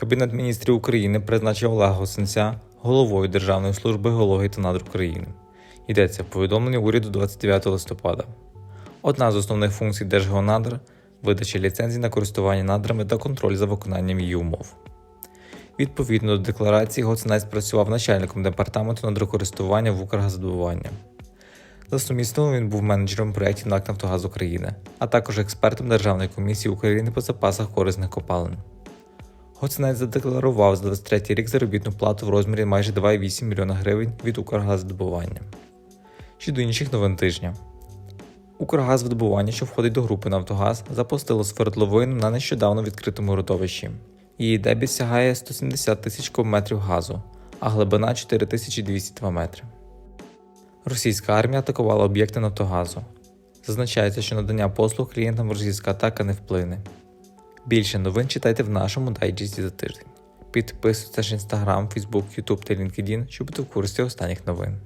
Кабінет міністрів України призначив Олега Госенця головою Державної служби геології та надр України. Йдеться в повідомленні уряду 29 листопада. Одна з основних функцій Держгеонадр – видача ліцензій на користування надрами та контроль за виконанням її умов. Відповідно до декларації, Гоцинець працював начальником департаменту надрокористування в Укргазвидобування. За сумісством він був менеджером проєктів НАК «Нафтогаз України, а також експертом Державної комісії України по запасах корисних копалин. Гоцинець задекларував за 23 рік заробітну плату в розмірі майже 2,8 млн гривень від Укргазвидобування. Щодо інших новин тижня. Укргазвидобування, що входить до групи Нафтогаз, запустило свердловину на нещодавно відкритому родовищі. Її дебіт сягає 170 тисяч кубометрів газу, а глибина 4202 метри. Російська армія атакувала об'єкти Нафтогазу. Зазначається, що надання послуг клієнтам російська атака не вплине. Більше новин читайте в нашому дайджесті за тиждень. Підписуйтесь на інстаграм, фейсбук, ютуб та LinkedIn, щоб бути в курсі останніх новин.